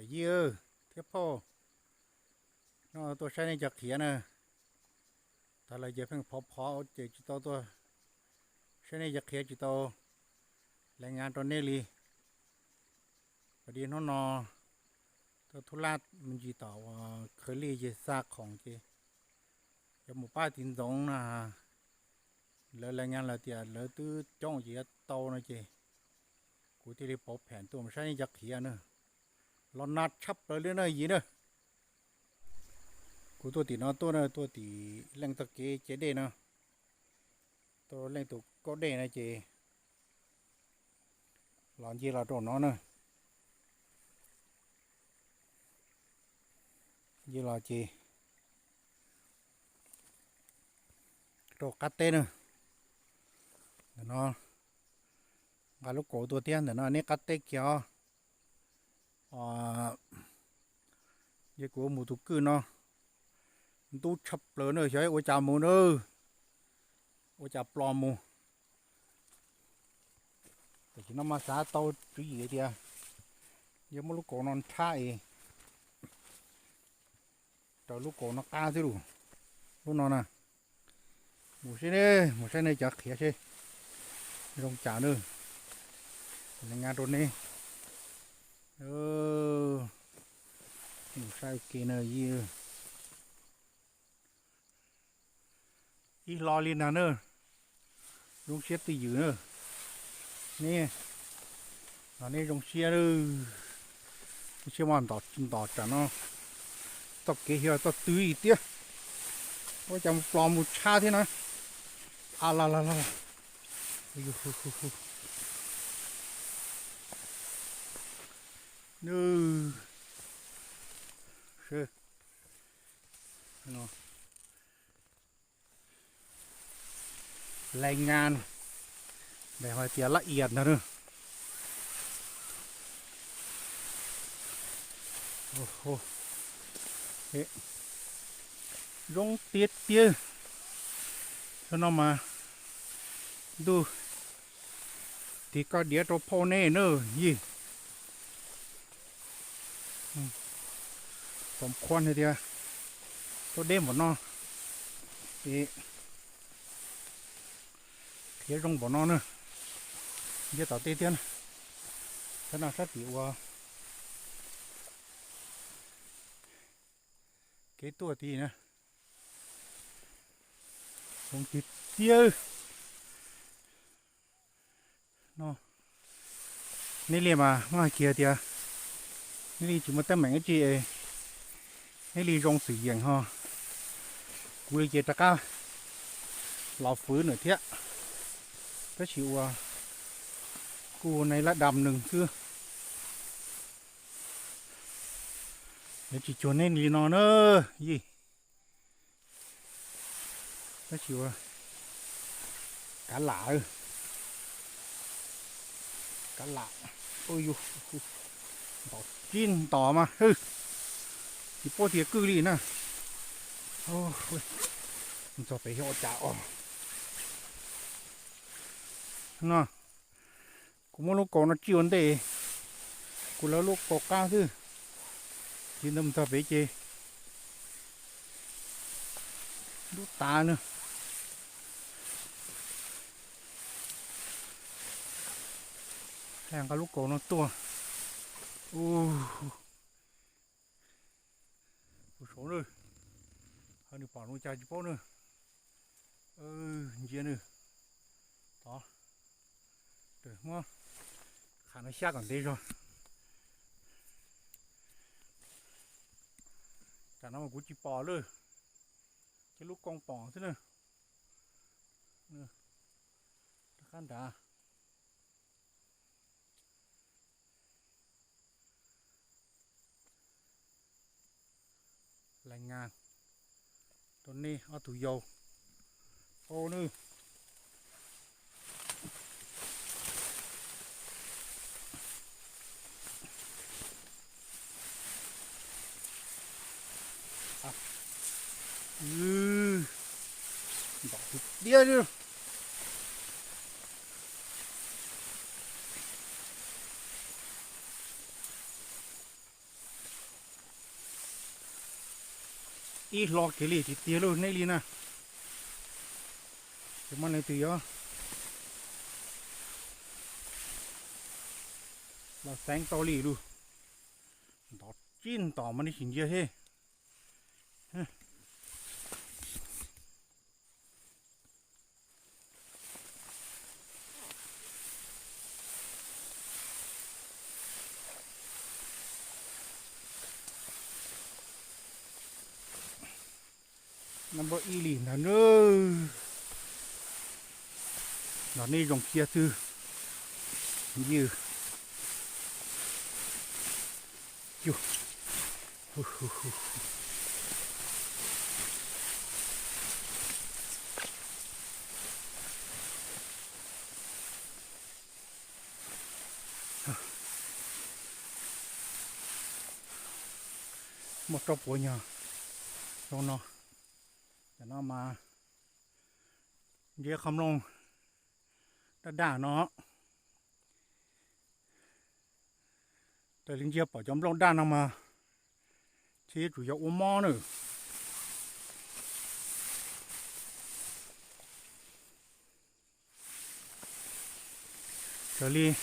để dư tiếp nó tôi sẽ nên giật khía nè ta là giờ phim phó phó chỉ chỉ tôi tôi sẽ nên khía chỉ tôi là ngàn tròn nê li và đi nó nó tôi thu lát mình chỉ tạo ờ, khởi li chỉ xa ของ chỉ giờ một ba tiếng giống là lỡ là ngàn là tiền lỡ tứ trong gì tàu nữa chỉ cụ thể là bỏ phèn tôi mà sẽ khía nữa ลอนนัดชับเลยเรื่องอะไรยีเนอะกูตัวตีนอตัวนะตัวตีแรงตะเกเจเดนะตัวแรงตัวก็เดนะเจหลอนยีเราโดนน้อเนอะยีเราเจโดกัดเต้เนอะเดี๋ยวน้อกาลูกโกตัวเตี้ยนเดี๋ยวน้อนี่กัดเต้เกี่ยว cái ờ, của một thủ cư nó tu chập lỡ nữa chơi ôi chà mù nữa ôi chà plom mù thì nó mà xá tao chữ gì vậy à giờ mà lúc cổ nó thay trời lúc cổ nó ca thế đủ lúc nó nè mù xe nè mù xe này chặt khía xe rong chả nữa nên ngã rồi nè Oh, Ukraine year. Ý lo lên nào nữa. Rung xếp từ dưới nữa. Nè. Nó nè rung xếp nữa. Rung xếp mòn tỏ chừng tỏ trả nó. Tập kế hiệu tập tươi tía. Có chẳng một lò một cha thế nào. À la la la. Ui, ui, ui, ui. Nö. Schön. Genau. Lành ngan. Để hỏi tía lại yên nữa. Oh, oh. Thế. Rong tiết tiêu, Cho nó mà. Đu. Thì có đĩa trò phô nè nữa. Gì. ผมควรเลยเดียวตัวเด้มหมดนออีเทียรงบ่นอเนอะเดี๋ยวต่อเตี้ยเตี้ยนะขนาดสักตีว่าเกตัวตีนะคงติดเตี้ยนอนี่เรียมามาเกียเตียนี่จุดมาตั้งแหม่งจีเอ黑ร种水源哈，估计这ง老肥了贴，这是我กูในระดับหนึ่งคือเดี๋ยวจิจวนให้นีนอนเออยี่ก็ชิวกะหลากะหลาโอ้ยอยู่ต่อกินต่อมาฮึอีโปเทียกือลีนะโอ้ยมันจะไปเหี่ยวจ่าออกนะกูมลูกกอนะจีวันเตะกูแล้วลูกกอก้าซื้อี่นัำจะไปเจดูตาเนอะแทงกับลูกโกนตัวอู้ผู้ชมเลยอันนี้ป่าลงใจจีบเนอะเออเย็นเนอะต่อเดี๋ยวมั้งขาดน้ำชากันดีจ้ะจากนั้นมันกูจีปอเลยจะลูกกองป่องซะเนอะเนอะขั้นด่า lành ngang, tuần ni ở thủ dầu ô nư à. ừ bỏ đi đi อีหลอกเกลี่ติเตี้ยลูในลีนะจะมันเลตีอ่ะเราแสงตอลีดูดอจิ้นต่อมันนี่หินเยอะเฮ้ number y lì nó nơ nó nê dòng kia tư như chú một trong của nhà trong nó nó mà không แต่น้อมาเดี๋ยวคำลง đã đả nó tôi linh diệp bảo chấm lông đa nào mà chỉ chủ yếu uống mò nữa trở đi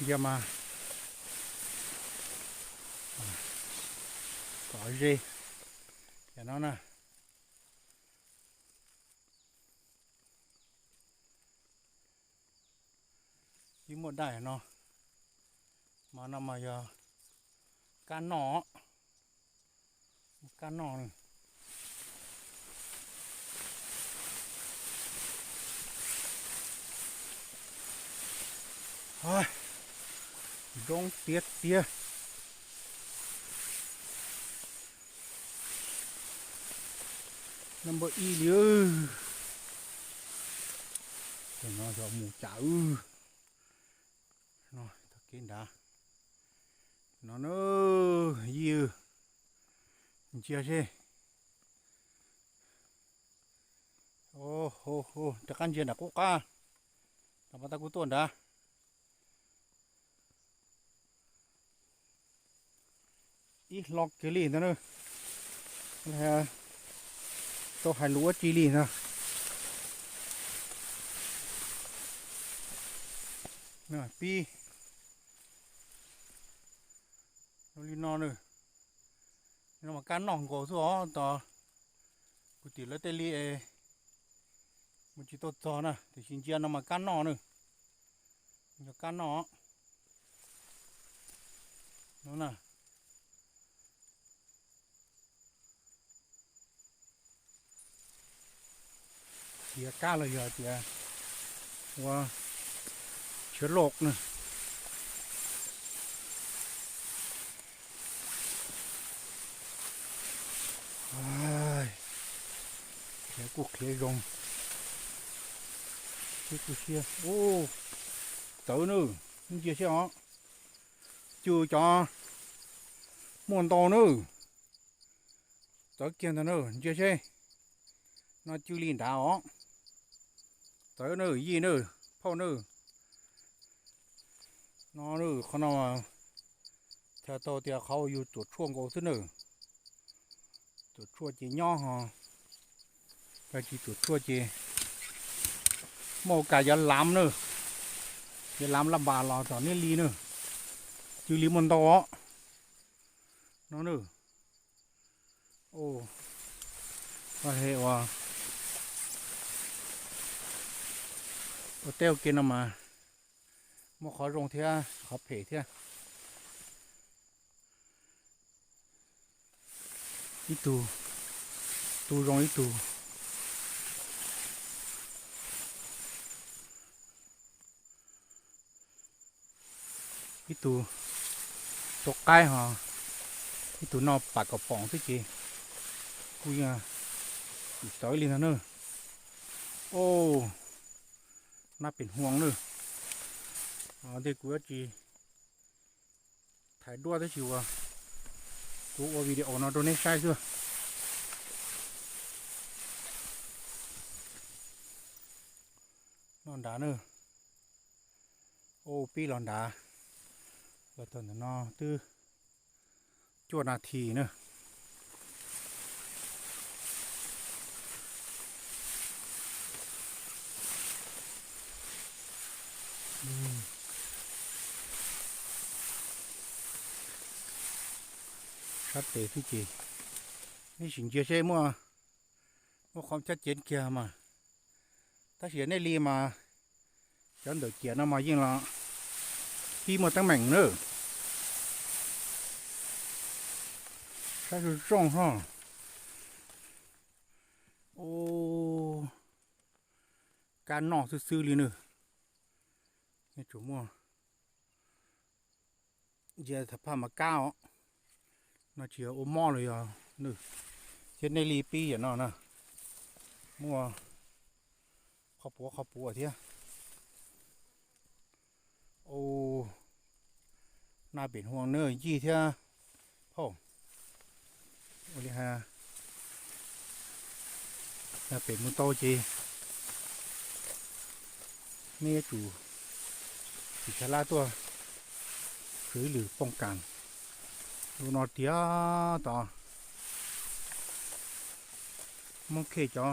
giờ mà có gì cho nó nè ยิืมหมดได้เนาะ มานำมายาการหนอการหนอนเฮ้ยดงเตี้ยเตี้ยนัมเบอร์อีเดียวเห็นน้องชอบมูจ้าอิ้นดานอนยืนเชียชโอ้โหโหจะกันเจียนักกุกาตไมตะกุต้นดาอีล็อกจีรีนะเนื้อนะฮะตัวหันรัวจีรีนะนี่ยปี nó li no nữa nó mà cá nỏng cổ gió to cụ tỉ lấy tên li một chỉ tốt gió nè thì xin chia nó mà cá nỏ nữa nhớ cá nỏ, nó nè thì cá là giờ thì à, qua wow. chứa lột nữa khía cuộc khía rồng khía cuộc khía ô tự nữ không chia sẻ chưa cho muốn to nữ tớ kiên tớ nữ chia sẻ nó chưa liền đào tớ nữ gì nữ phao nữ nó nữ không nào theo tôi thì khâu yêu chuột chuông cổ thứ nữ chuột chuột chỉ nhỏ hả จีตุดทั่วเจโมกายันล้ำเนอะยันล้ำลำบากรอตอนนี้ลีเนอะจูลีมันโตอน้องเนอะโอ้ว่าเหว่าโอเตลกินออกมาโมขอรงเทียขอเพเทียอีตูตูรองอีตูพี่ตูตกใกล้หอพี่ตูนอปากกระป๋องทีจีกูยอ่ะอีสอยลินเนอรโอ้น่าเป็นห่วงเนอะอ๋อเด็กกูจี ถ่ายด้วยที่ชิวอ่ะกูว่าวิดีโอนอะโดนีใช่ด้วยนอนดาเนอะโอ้พี่ลอนดาเ่าตอนนอตื้อจวดนาทีเนอะชัดเตนพี่จีนี่สิงเจียใช่มั้วว่าความชัดเจนเกียมา ถ้าเสียในรีมาจันเดือเกียนมายิ่งละ khi mà tăng mạnh nữa sao rồi trông ha ô cá nọ sư sư liền nữa nghe chủ mua giờ thập phẩm mà cao nó chỉ ôm mò rồi à nữ trên đây lì pi vậy nó nè mua khó búa khó búa thế ô น่าเป็นห่วงเนอยี่เท่าพ่อโอลิฮาน่าเป็นมุโตจีเมียจูสิชาลาตัวคือหรือป้องกันดูนอเดียต่อมงเคจอ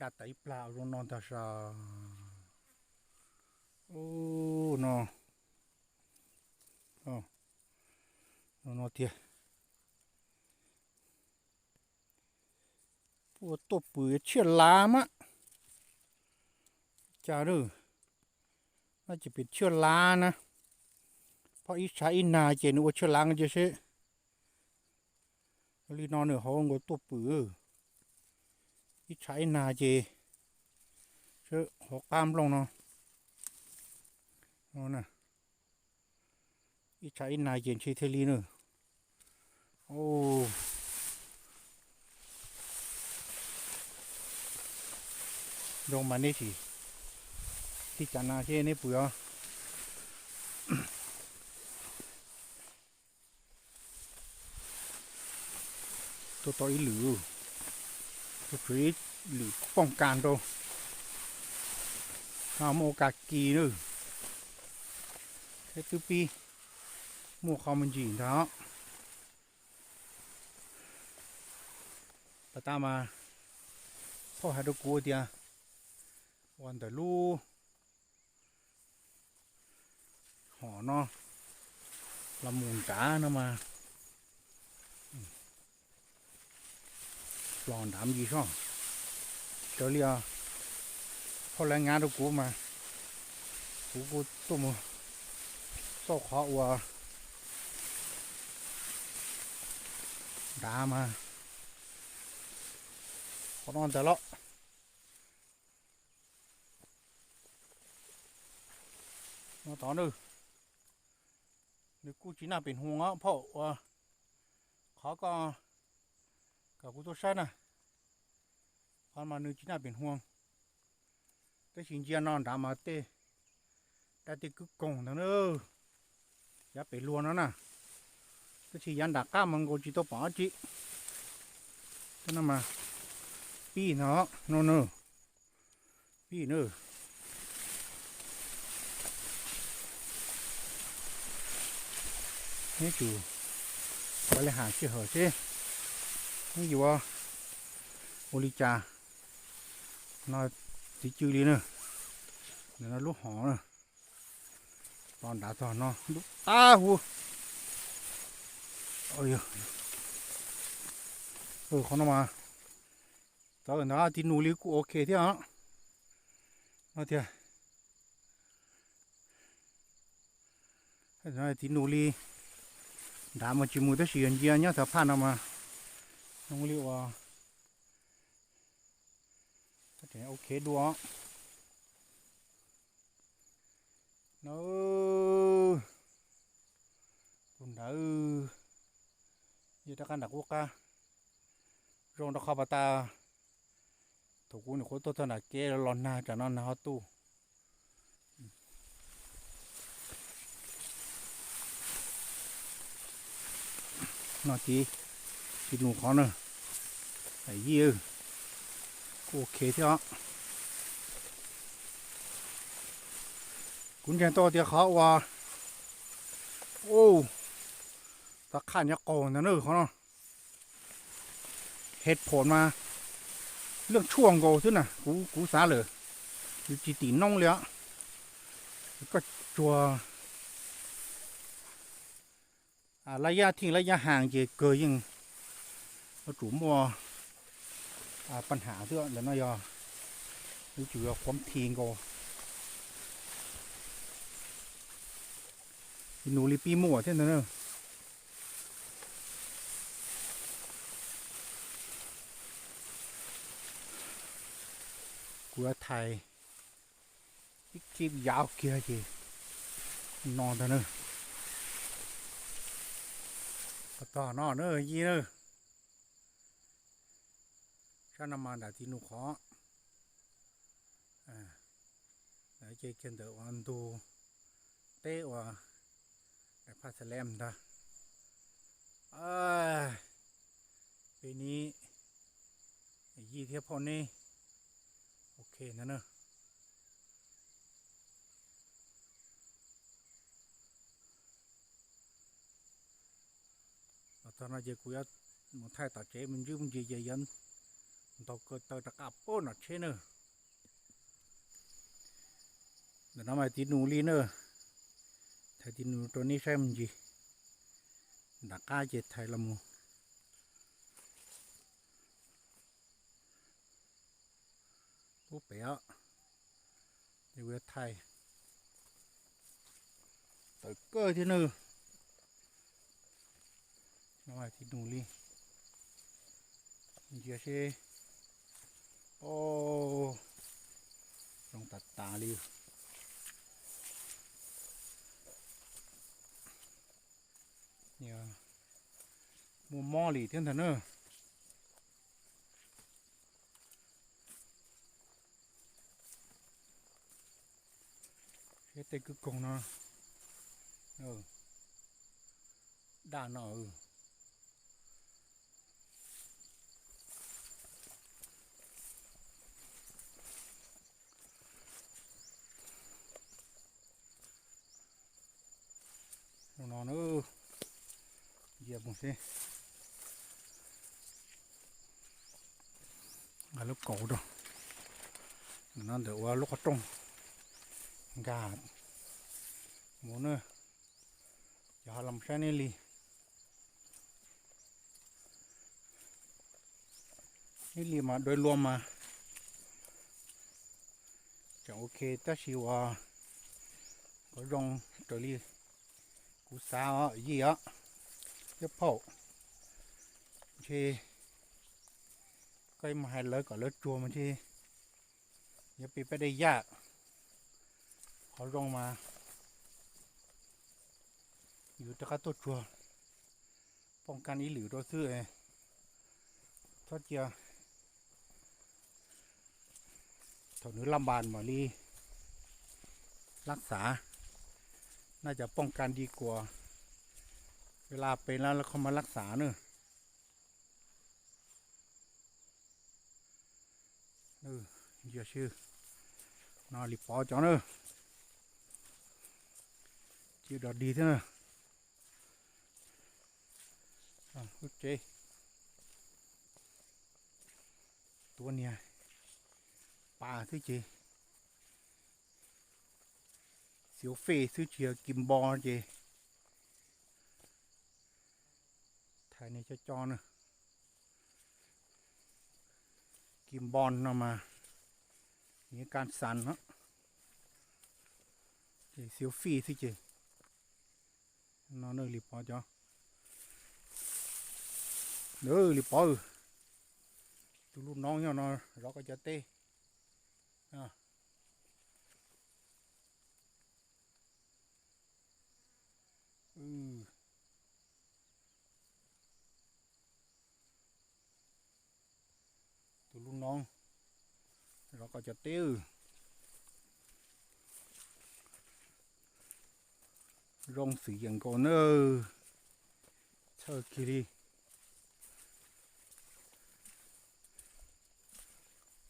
ดัดไตปลาลงนอนตาชาโอ้นออนอนอเทียปวตัวปือเชื่อลามะจ้าดูน่าจะเป็นเชื่อลานะ เพราะอิชาอินาเจนว่าเชื่อลางจะเชลีนอนเหนือห้องก็ตัวปื้อิชาอินาเจเชื่อหกตามลงเนาะนั่นอีชายนายเย็นชีเทลีนอโอ้ ลงมานี่สิ ที่จันนาเช่นี่ปุ๋ยตัวต่อยหลือ ตัวฟรีหรือป้องกันตัวเอโมกากีนู่เซตูปีมูขอมันจีนเนาต่ตามาพ่อหาดูกูเดียววันเดลูหอเนาะละมุนกานะมาลอนถามยี่ช่อง เจ้าเรียพอแรงงานดูกูมากูกูตัวมึงก็ขออัวดามาขอนอนแต่ละมาต่อนึนึกูจีน่าเป็นห่วงอ่ะพ่อว่าขอก็กับกูตัวใช่นะขอมานึจีน่าเป็นห่วงแต่สิ่งที่นอนดามาเต้ đã thì cứ cùng thằng nữa giá bị luôn nó nè cái chỉ dán đặt cá măng cô chỉ tôi bỏ chị thế nên mà pi nó nó nơ pi nơ thế chủ gọi là hàng chưa hở chứ cái gì vậy ô ly trà nó chỉ chư đi nữa nó lúc họ nữa ตอนดาตอนเนาะตาหูโอ้ยเออเขานมาตอนนั้นที่นูลิกโอเคที่อ่ะนาเทตอนนั้นที่นูลีดามาจิมูตเสียนเยียเนี่ยถ้าผ่านออกมาน้งลิว่าโอเคดูอ่ะนอปุ่นเออยี่ตะการดักวัวกันรองดักขบตาถูกุนโคตรตนัาเกล่อนนาจะนอนนาตู้นอกีกินหนูขอนอะไอ้ยี่อโอเคเถอะคุณแ็นโตเดียเขาว่า โอ้ตะขันยักโกงนะเนอเขาเนาะเหตุผลมา เรื่องช่วงโกซึ่นน่ะ กู กูสาเลยอยู่จีตีน้องเลยอ่ะก็จัวระยะทิ้ง ระยะห่างเจเกยยิมาจุ่มว่า ปัญหาเยื่องแล้วนอยอยู่ความทิ้งโกนูลีปีมัดวเท่านั้นเนอะกัวไทยอีกลีบยาวเกียจีนอนเท่านั้นต่อนอนเนอะยี่เนอะชานามาดาที่นูขอ อ่าไหนเจเคนเดอร์วันดูเตะว่าแต่ผ้าสแลมนะปีนี้ยี่เทียบพอนี่โอเคนะเนอะตอนนั้นเจ้ากุยัมันไทยต่อเจมันยืมจีเยันตัเก็ตัตะกับป้นอ่ะเช่นเนอะเดี๋ยวน้ำไอตีนูลีเนอะ thầy tin nụ trốn đi xem gì đã ca chết thầy là mù bố bé béo thì vừa thầy tới cơ thế nư nó phải thì nụ li giờ xe ô trong tạt tà liu nhờ à, mua mò lì thiên thần ơ cái tay cứ cùng nó ừ đà nọ ừ nó nữa giờ bụng xe là lúc cổ rồi nó được qua lúc ở trong gà muốn nữa giờ làm sao này li mà đôi luôn mà chẳng ok ta chỉ qua có rong trời li cú sao gì á เพาะทีก็มาให้เลยก่อนเลือดจัวมันชียังปีไปได้ยากเขาลองมา อยู่ตะกัตัวจัว ป้องกันอีหลิวตัวซื้อไองทอดเจียถอน้อลำบานมาลีรักษา น่าจะป้องกันดีกว่าเวลาเป็นแล้วแล้วเขามารักษาเนอะเออเยอะชื่อนอริปอจอเนอะชื่อดอดดีเถ่ะเนอะอะโอเคตัวเนี้ยปลาที่จีเสียวเฟยซื้เชียกิมบอลเจ này cho cho nữa kim bon nó mà những can sàn đó chỉ xíu phi thôi chứ nó nơi lịp bỏ cho nữa lịp bỏ tụi lúc nón nhau nó rõ cái chả tê à ừ ูกน้อง เราก็จะ ติ้วองสีอย่างก่อนเนอเชอคิรี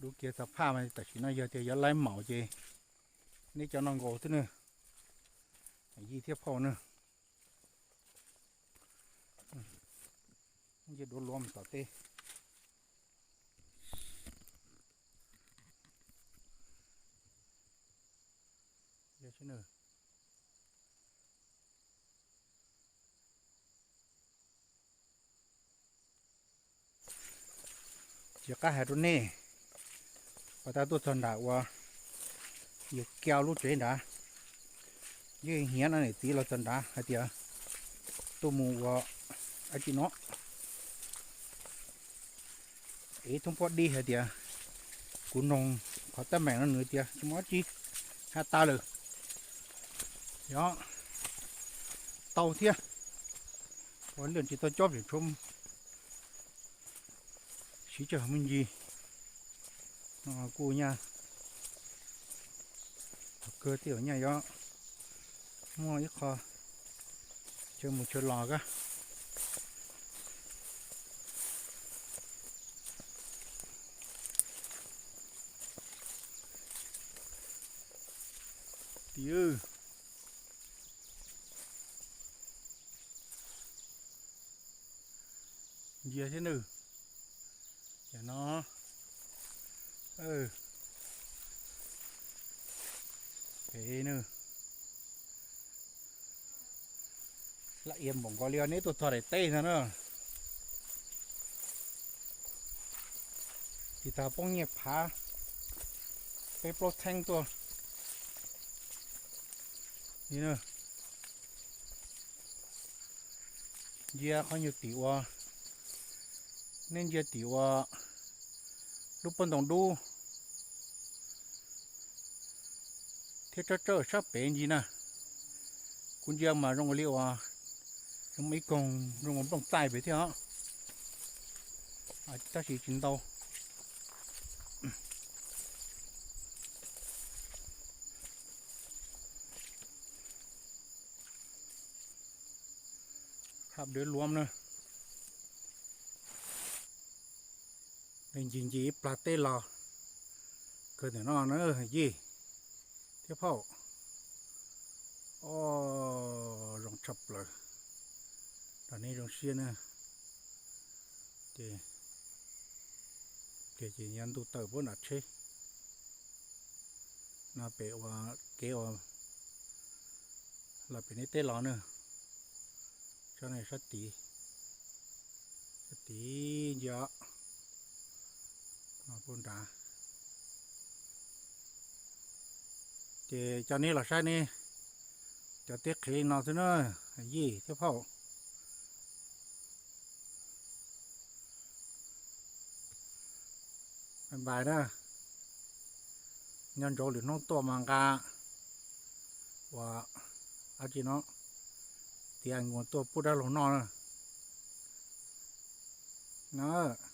ดูเกียร์ สภาพ มัน แต่ ชินายเจยัะไล่เหมาเจนี่จะนองโกที่น่ยี่ เทียบพอเนอยมัจะโดนลมต่อเต้ chứ nữa giờ cá hai tuần nè và ta tôi thằng đã qua à. giờ kéo lút chuyện đã giờ hiến này tí là thằng đã hai tia tôi mua qua ai chỉ nó ấy thông qua đi hai tia cũng nông có tấm mạng nó nữa tia chúng nó chi hai ta được đó tàu thiên huấn luyện chỉ tôi cho để chung chỉ chờ mình gì à, cô nha cơ tiểu nha đó mua ít kho chơi một chơi lò cơ tí เยื่อที่หนึ่งอย่าเนาะเออเฮ้ยนึ่ละเอียมบ่งกอเลียนี่ตัวทอดเต้นะเนาะที่ตาป้องเงียบผาไปปลดแทงตัว นี่เนาะเยอะเขาอยู่ ติว่า nên giờ tiểu lúc bên đồng đu thế cho cho sắp bể gì nè cũng giờ mà rong liêu à rong mấy con rong rong tay về thế hả à chắc chỉ chín đâu hạp đế luom hình chính chỉ bà tê lò cơ thể nó nó ờ, gì tiếp hậu ô rồng chập rồi đó này rồng xuyên nè à. thì thì gì nhận tụ tờ bốn nát chứ nó bị và kéo là bị nít tê lò nữa cho này rất tí rất tí giờ dạ. พูนตาเจจานี้หราใช่นี่จะเตี้ยขีนอนซะเนอะยี่เท่าพ่อเป็นบายนะยันโจหรือน้องตัวมังกา ว่าอาจีเนาะเตียงงวนตัวพูดได้หลงนอนเนอะ